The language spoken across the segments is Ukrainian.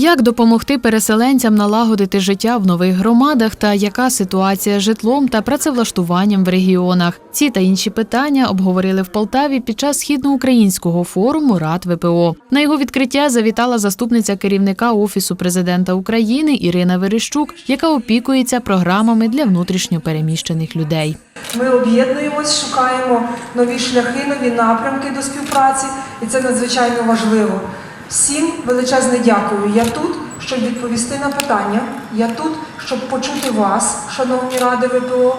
Як допомогти переселенцям налагодити життя в нових громадах та яка ситуація з житлом та працевлаштуванням в регіонах? Ці та інші питання обговорили в Полтаві під час східноукраїнського форуму Рад ВПО. На його відкриття завітала заступниця керівника офісу президента України Ірина Верещук, яка опікується програмами для внутрішньо переміщених людей. Ми об'єднуємось, шукаємо нові шляхи, нові напрямки до співпраці, і це надзвичайно важливо. Всім величезне дякую. Я тут, щоб відповісти на питання. Я тут, щоб почути вас, шановні ради ВПО,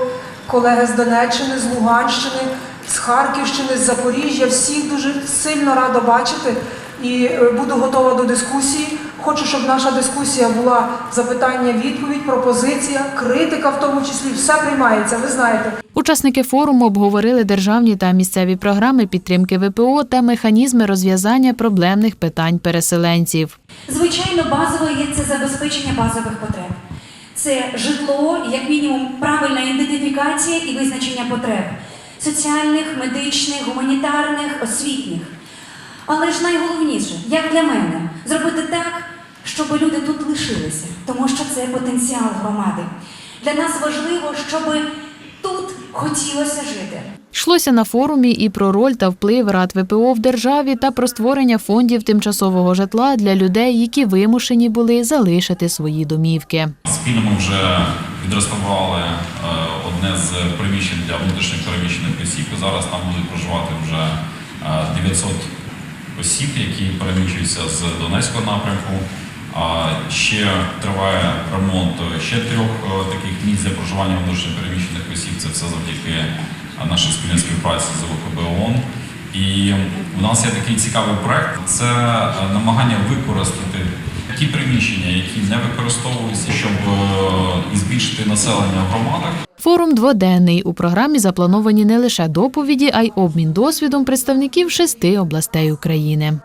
колеги з Донеччини, з Луганщини, з Харківщини, з Запоріжжя. Всіх дуже сильно рада бачити і е, буду готова до дискусії. Хочу, щоб наша дискусія була запитання, відповідь, пропозиція, критика, в тому числі все приймається. Ви знаєте. Учасники форуму обговорили державні та місцеві програми підтримки ВПО та механізми розв'язання проблемних питань переселенців. Звичайно, базовою є це забезпечення базових потреб. Це житло, як мінімум, правильна ідентифікація і визначення потреб соціальних, медичних, гуманітарних, освітніх. Але ж найголовніше, як для мене, зробити так, щоб люди тут лишилися, тому що це потенціал громади. Для нас важливо, щоб тут хотілося жити. Йшлося на форумі і про роль та вплив рад ВПО в державі та про створення фондів тимчасового житла для людей, які вимушені були залишити свої домівки. Спільно ми вже відреставрували е, одне з приміщень для внутрішньо переміщених осіб. Зараз там будуть проживати вже е, 900 осіб, які переміщуються з Донецького напрямку. Ще триває ремонт ще трьох е, таких місць для проживання внутрішньо переміщених осіб. Це все завдяки е, нашій спільній співпраці з ОВКБ ООН. І у нас є такий цікавий проект. Це е, намагання використати ті приміщення, які не використовуються, щоб е, збільшити населення в громадах. Форум дводенний. У програмі заплановані не лише доповіді, а й обмін досвідом представників шести областей України.